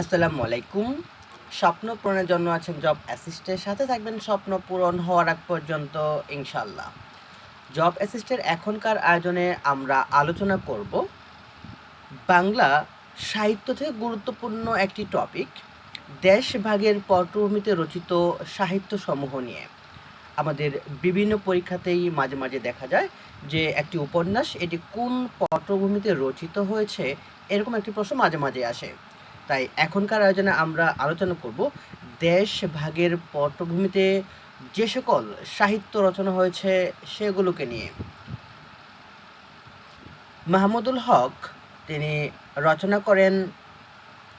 আসসালামু আলাইকুম। স্বপ্ন পূরণের জন্য আছেন জব অ্যাসিস্টের সাথে থাকবেন স্বপ্ন পূরণ হওয়ার আগ পর্যন্ত ইনশাল্লাহ জব অ্যাসিস্টের এখনকার আয়োজনে আমরা আলোচনা করব বাংলা সাহিত্য থেকে গুরুত্বপূর্ণ একটি টপিক দেশভাগের পটভূমিতে রচিত সাহিত্যসমূহ নিয়ে। আমাদের বিভিন্ন পরীক্ষাতেই মাঝে মাঝে দেখা যায় যে একটি উপন্যাস, এটি কোন পটভূমিতে রচিত হয়েছে, এরকম একটি প্রশ্ন মাঝে মাঝে আসে। তাই এখনকার আয়োজনে আমরা আলোচনা করব দেশ ভাগের পটভূমিতে যে সকল সাহিত্য রচনা হয়েছে সেগুলোকে নিয়ে। মাহমুদুল হক, তিনি রচনা করেন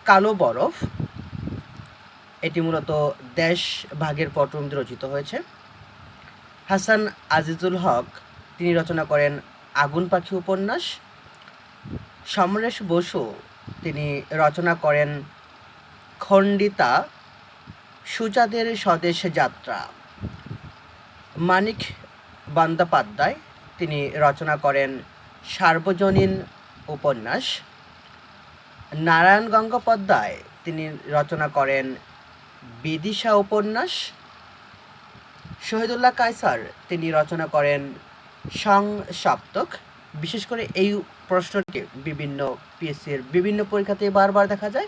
কালো বরফ। এটি মূলত দেশ ভাগের পটভূমিতে রচিত হয়েছে। হাসান আজিজুল হক, তিনি রচনা করেন আগুন পাখি উপন্যাস। সমরেশ বসু তিনি রচনা করেন খণ্ডিতা সুজাদের স্বদেশ যাত্রা। মানিক বন্দ্যোপাধ্যায় তিনি রচনা করেন সার্বজনীন উপন্যাস। নারায়ণ গঙ্গোপাধ্যায় তিনি রচনা করেন বিদিশা উপন্যাস। শহীদুল্লাহ কায়সার তিনি রচনা করেন সং সপ্তক বিশেষ করে এই প্রশ্নটি বিভিন্ন পিএসসির বিভিন্ন পরীক্ষাতে বারবার দেখা যায়।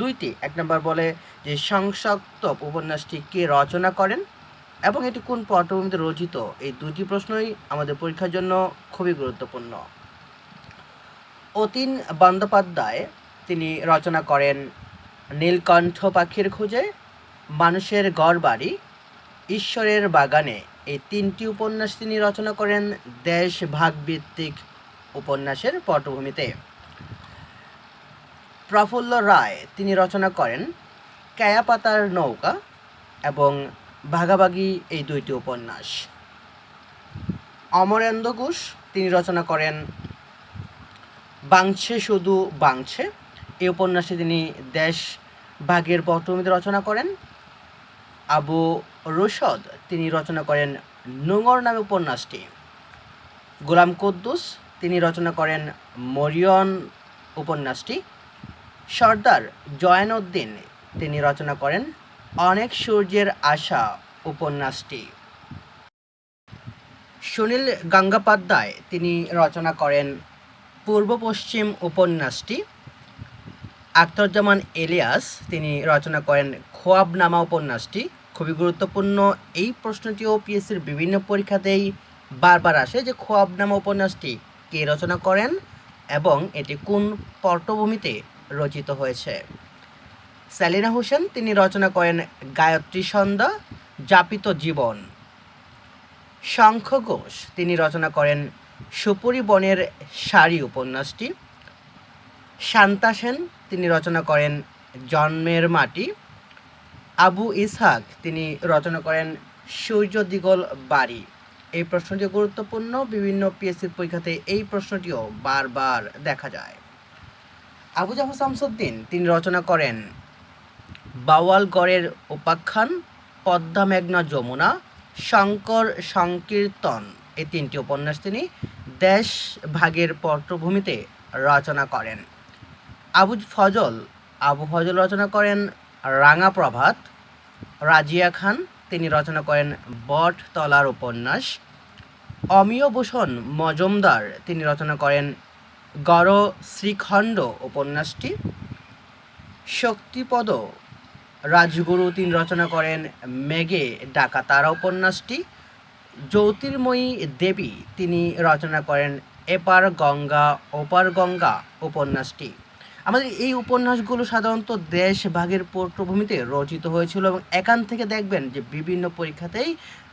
দুইটি, এক নম্বর বলে যে সংসপ্তক উপন্যাসটি কে রচনা করেন এবং এটি কোন পটভূমিতে রচিত, এই দুটি প্রশ্নই আমাদের পরীক্ষার জন্য খুবই গুরুত্বপূর্ণ। অতীন বন্দ্যোপাধ্যায়, তিনি রচনা করেন নীলকণ্ঠ পাখির খোঁজে, মানুষের গড় বাড়ি ঈশ্বরের বাগানে। এই তিনটি উপন্যাস তিনি রচনা করেন দেশ ভাগভিত্তিক উপন্যাসের পটভূমিতে। প্রফুল্ল রায় তিনি রচনা করেন কায়াপাতার নৌকা এবং ভাগাভাগি এই দুইটি উপন্যাস। অমরেন্দ্র ঘোষ তিনি রচনা করেন বাংছে শুধু বাংছে। এই উপন্যাসে তিনি দেশ ভাগের পটভূমিতে রচনা করেন। আবু রশদ, তিনি রচনা করেন নোঙর নামে উপন্যাসটি। গোলাম কুদ্দুস, তিনি রচনা করেন মরিয়ন উপন্যাসটি। সর্দার জয়ানুদ্দিন তিনি রচনা করেন অনেক সূর্যের আশা উপন্যাসটি। সুনীল গঙ্গোপাধ্যায়, তিনি রচনা করেন পূর্ব পশ্চিম উপন্যাসটি। আখতারুজ্জামান এলিয়াস, তিনি রচনা করেন খোয়াবনামা উপন্যাসটি। খুবই গুরুত্বপূর্ণ। এই প্রশ্নটিও পিএসসির বিভিন্ন পরীক্ষাতেই বারবার আসে যে খোয়াবনামা উপন্যাসটি কে রচনা করেন এবং এটি কোন পটভূমিতে রচিত হয়েছে। সেলিনা হোসেন, তিনি রচনা করেন গায়ত্রী সন্ধ্যা যাপিত জীবন। শঙ্খ ঘোষ, তিনি রচনা করেন সুপুরি বনের শাড়ি উপন্যাসটি। শান্তা সেন, তিনি রচনা করেন জন্মের মাটি। আবু ইসহাক, তিনি রচনা করেন সূর্য দিগল বাড়ি। এই প্রশ্নটি গুরুত্বপূর্ণ। বিভিন্ন পিএসসির পরীক্ষাতে এই প্রশ্নটিও বারবার দেখা যায়। আবু জাফর শামসুদ্দিন, তিনি রচনা করেন বাওয়ালগড়ের উপাখ্যান, পদ্মা মেঘনা যমুনা, শঙ্কর সংকীর্তন। এই তিনটি উপন্যাস তিনি দেশ ভাগের পটভূমিতে রচনা করেন। আবু ফজল আবু ফজল রচনা করেন রাঙা প্রভাত, রাজিয়া খান, তিনি রচনা করেন বট তলার উপন্যাস, অমিয় ভূষণ, মজুমদার, তিনি রচনা করেন গড় শ্রীখণ্ড উপন্যাসটি, শক্তিপদ, রাজগুরু, তিনি রচনা করেন মেঘে ডাকা তারা উপন্যাসটি, জ্যোতির্ময়ী দেবী, তিনি রচনা করেন এপার গঙ্গা, ওপার গঙ্গা উপন্যাসটি। আমাদের এই উপন্যাসগুলো সাধারণত দেশ ভাগের পটভূমিতে রচিত হয়েছিল এবং এখান থেকে দেখবেন যে বিভিন্ন পরীক্ষাতেই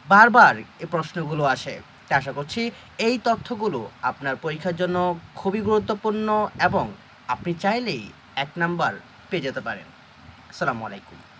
বারবার এই প্রশ্নগুলো আসে। আশা করছি এই তথ্যগুলো আপনার পরীক্ষার জন্য খুবই গুরুত্বপূর্ণ এবং আপনি চাইলেই এক নাম্বার পেয়ে যেতে পারেন। আসসালামু আলাইকুম।